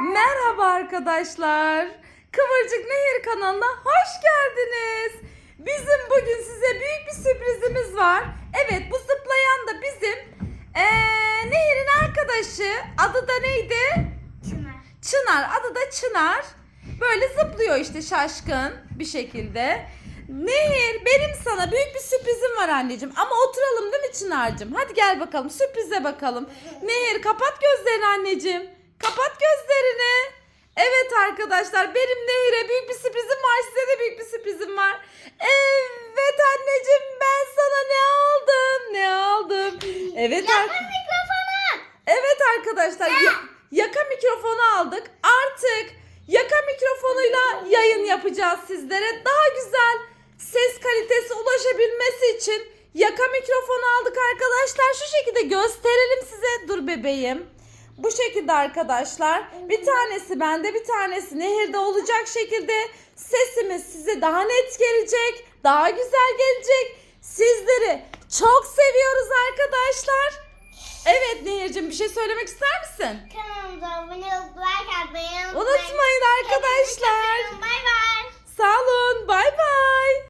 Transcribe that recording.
Merhaba arkadaşlar. Kıvırcık Nehir kanalına hoş geldiniz. Bizim bugün size büyük bir sürprizimiz var. Evet bu zıplayan da bizim eee, Nehir'in arkadaşı. Adı da neydi? Çınar. Çınar. Adı da Çınar. Böyle zıplıyor işte şaşkın bir şekilde. Nehir benim sana büyük bir sürprizim var anneciğim. Ama oturalım değil mi Çınar'cığım? Hadi gel bakalım sürprize bakalım. Nehir kapat gözlerini anneciğim. Kapat gözlerini. Arkadaşlar benim Nehir'e büyük bir sürprizim var. Size de büyük bir sürprizim var. Evet anneciğim ben sana ne aldım? Ne aldım? Evet Yakın ar- mikrofonu. Evet arkadaşlar ya- yaka mikrofonu aldık. Artık yaka mikrofonuyla yayın yapacağız sizlere. Daha güzel ses kalitesi ulaşabilmesi için yaka mikrofonu aldık arkadaşlar. Şu şekilde gösterelim size. Dur bebeğim. Bu şekilde arkadaşlar. Bir tanesi bende bir tanesi nehirde olacak şekilde sesimiz size daha net gelecek. Daha güzel gelecek. Sizleri çok seviyoruz arkadaşlar. Evet Nehir'cim bir şey söylemek ister misin? Kanalımıza abone olup like atmayı unutmayın. Unutmayın arkadaşlar. Bay bay. Sağ olun.